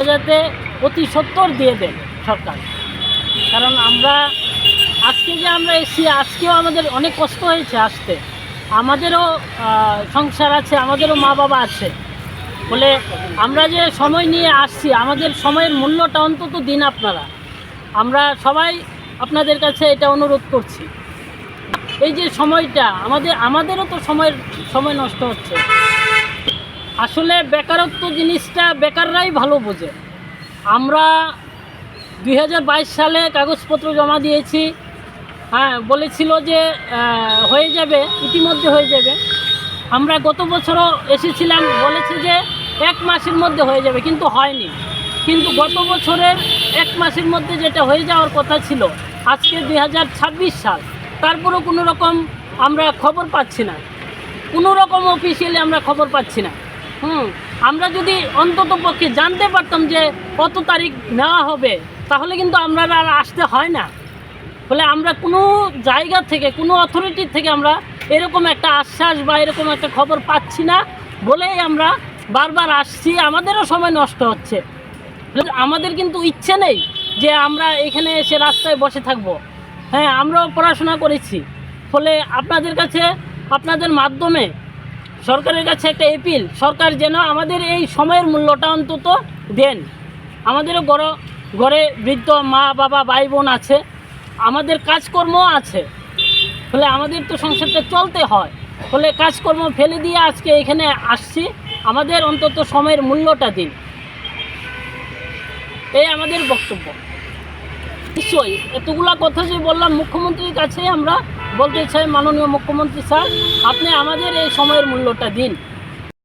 যাতে অতি সত্তর দিয়ে দেন সরকার। কারণ আমরা আজকে যে আমরা এসি আজকেও আমাদের অনেক কষ্ট হয়েছে আসতে। আমাদেরও সংসার আছে, আমাদেরও মা বাবা আছে। বলে আমরা যে সময় নিয়ে আসছি, আমাদের সময়ের মূল্যটা অন্তত দিন আপনারা। আমরা সবাই আপনাদের কাছে এটা অনুরোধ করছি। এই যে সময়টা, আমাদের, আমাদেরও তো সময়ের, সময় নষ্ট হচ্ছে। আসলে বেকারত্ব জিনিসটা বেকাররাই ভালো বোঝে। আমরা দুই হাজার বাইশ সালে কাগজপত্র জমা দিয়েছি। হ্যাঁ বলেছিল যে হয়ে যাবে, ইতিমধ্যে হয়ে যাবে। আমরা গত বছরও এসেছিলাম, বলেছে যে, এক মাসের মধ্যে হয়ে যাবে, কিন্তু হয়নি। কিন্তু গত বছরের এক মাসের মধ্যে যেটা হয়ে যাওয়ার কথা ছিল, আজকে দুই হাজার ছাব্বিশ সাল। তারপরেও কোনো রকম আমরা খবর পাচ্ছি না। কোনো রকম অফিসিয়ালি আমরা খবর পাচ্ছি না। হুম, আমরা যদি অন্তত পক্ষে জানতে পারতাম যে কত তারিখ নেওয়া হবে, তাহলে কিন্তু আমরা আর আসতে হয় না। ফলে আমরা কোনো জায়গা থেকে, কোনো অথরিটি থেকে আমরা এরকম একটা আশ্বাস বা এরকম একটা খবর পাচ্ছি না বলেই আমরা বারবার আসছি। আমাদেরও সময় নষ্ট হচ্ছে। আমাদের কিন্তু ইচ্ছে নেই যে আমরা এখানে এসে রাস্তায় বসে থাকব। হ্যাঁ আমরাও পড়াশোনা করেছি। ফলে আপনাদের কাছে, আপনাদের মাধ্যমে সরকারের কাছে একটা এপিল সরকার যেন আমাদের এই সময়ের মূল্যটা অন্তত দেন। আমাদেরও গড় ঘরে বৃদ্ধ মা, বাবা, ভাই, বোন আছে, আমাদের কাজকর্ম আছে। ফলে আমাদের তো সংসারটা চলতে হয়। ফলে কাজকর্ম ফেলে দিয়ে আজকে এখানে আসছি। আমাদের অন্তত সময়ের মূল্যটা দিন। এই আমাদের বক্তব্য। নিশ্চয়ই। এতগুলা কথা যে বললাম মুখ্যমন্ত্রীর কাছে আমরা বলতে চাই মাননীয় মুখ্যমন্ত্রী স্যার, আপনি আমাদের এই সময়ের মূল্যটা দিন।